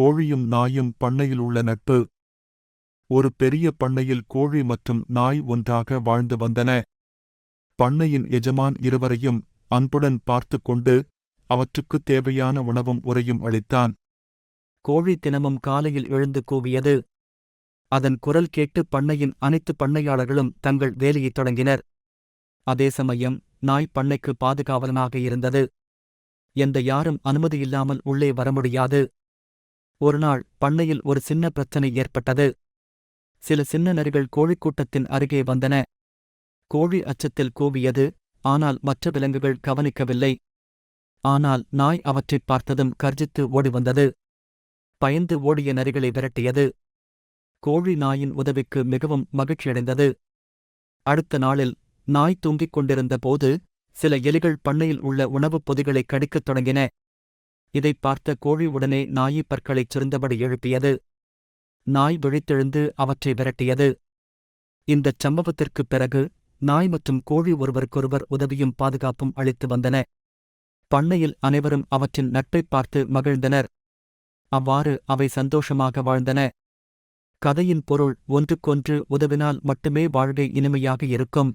கோழியும் நாயும் பண்ணையில் உள்ள நட்பு. ஒரு பெரிய பண்ணையில் கோழி மற்றும் நாய் ஒன்றாக வாழ்ந்து வந்தன. பண்ணையின் எஜமான் இருவரையும் அன்புடன் பார்த்துக் கொண்டு அவற்றுக்குத் தேவையான உணவும் உரையும் அளித்தான். கோழி தினமும் காலையில் எழுந்து கூவியது. அதன் குரல் கேட்டு பண்ணையின் அனைத்து பண்ணையாளர்களும் தங்கள் வேலையைத் தொடங்கினர். அதே சமயம் நாய் பண்ணைக்கு பாதுகாவலனாக இருந்தது. எந்த யாரும் அனுமதியில்லாமல் உள்ளே வர முடியாது. ஒருநாள் பண்ணையில் ஒரு சின்ன பிரச்சனை ஏற்பட்டது. சில சின்ன நரிகள் கோழிக்கூட்டத்தின் அருகே வந்தன. கோழி அச்சத்தில் கூவியது ஆனால் மற்ற விலங்குகள் கவனிக்கவில்லை. ஆனால் நாய் அவற்றைப் பார்த்ததும் கர்ஜித்து ஓடி வந்தது. பயந்து ஓடிய நரிகளை விரட்டியது. கோழி நாயின் உதவிக்கு மிகவும் மகிழ்ச்சியடைந்தது. அடுத்த நாளில் நாய் தூங்கிக் கொண்டிருந்த போது சில எலிகள் பண்ணையில் உள்ள உணவுப் பொதிகளை கடிக்கத் தொடங்கின. இதைப் பார்த்த கோழி உடனே நாயி பற்களைச் சிறந்தபடி எழுப்பியது. நாய் விழித்தெழுந்து அவற்றை விரட்டியது. இந்தச் சம்பவத்திற்குப் பிறகு நாய் மற்றும் கோழி ஒருவருக்கொருவர் உதவியும் பாதுகாப்பும் அளித்து வந்தன. பண்ணையில் அனைவரும் அவற்றின் நட்பைப் பார்த்து மகிழ்ந்தனர். அவ்வாறு அவை சந்தோஷமாக வாழ்ந்தன. கதையின் பொருள் ஒன்றுக்கொன்று உதவினால் மட்டுமே வாழ்க்கை இனிமையாக இருக்கும்.